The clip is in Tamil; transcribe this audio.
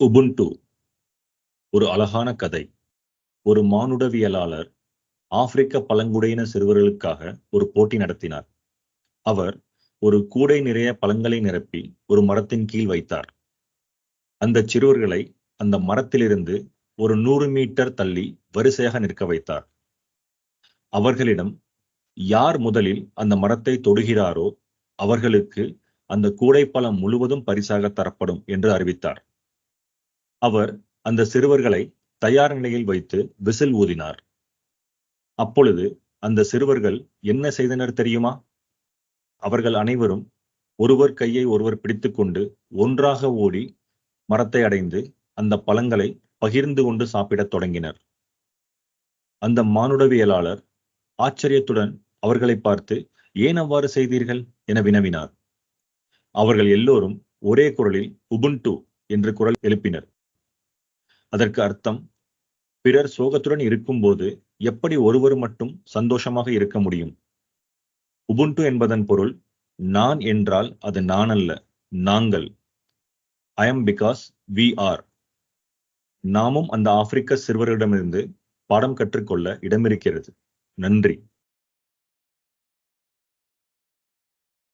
உபுண்டு. ஒரு அழகான கதை. ஒரு மானுடவியலாளர் ஆப்பிரிக்க பழங்குடியின சிறுவர்களுக்காக ஒரு போட்டி நடத்தினார். அவர் ஒரு கூடை நிறைய பழங்களை நிரப்பி ஒரு மரத்தின் கீழ் வைத்தார். அந்த சிறுவர்களை அந்த மரத்திலிருந்து ஒரு நூறு மீட்டர் தள்ளி வரிசையாக நிற்க வைத்தார். அவர்களிடம் யார் முதலில் அந்த மரத்தை தொடுகிறாரோ அவர்களுக்கு அந்த கூடைப்பழம் முழுவதும் பரிசாக தரப்படும் என்று அறிவித்தார். அவர் அந்த சிறுவர்களை தயார் நிலையில் வைத்து விசில் ஊதினார். அப்பொழுது அந்த சிறுவர்கள் என்ன செய்தனர் தெரியுமா? அவர்கள் அனைவரும் ஒருவர் கையை ஒருவர் பிடித்துக்கொண்டு ஒன்றாக ஓடி மரத்தை அடைந்து அந்த பழங்களை பகிர்ந்து கொண்டு சாப்பிடத் தொடங்கினர். அந்த மானுடவியலாளர் ஆச்சரியத்துடன் அவர்களை பார்த்து ஏன் அவ்வாறு செய்தீர்கள்? என வினவினார். அவர்கள் எல்லோரும் ஒரே குரலில் உபுண்டு என்று குரல் எழுப்பினர். அதற்கு அர்த்தம் பிறர் சோகத்துடன் இருக்கும்போது எப்படி ஒருவர் மட்டும் சந்தோஷமாக இருக்க முடியும்? உபுண்டு என்பதன் பொருள் நான் என்றால் அது நான் அல்ல நாங்கள். I am because we are நாமும் அந்த ஆப்பிரிக்க சிறுவர்களிடமிருந்து பாடம் கற்றுக்கொள்ள இடமிருக்கிறது. நன்றி.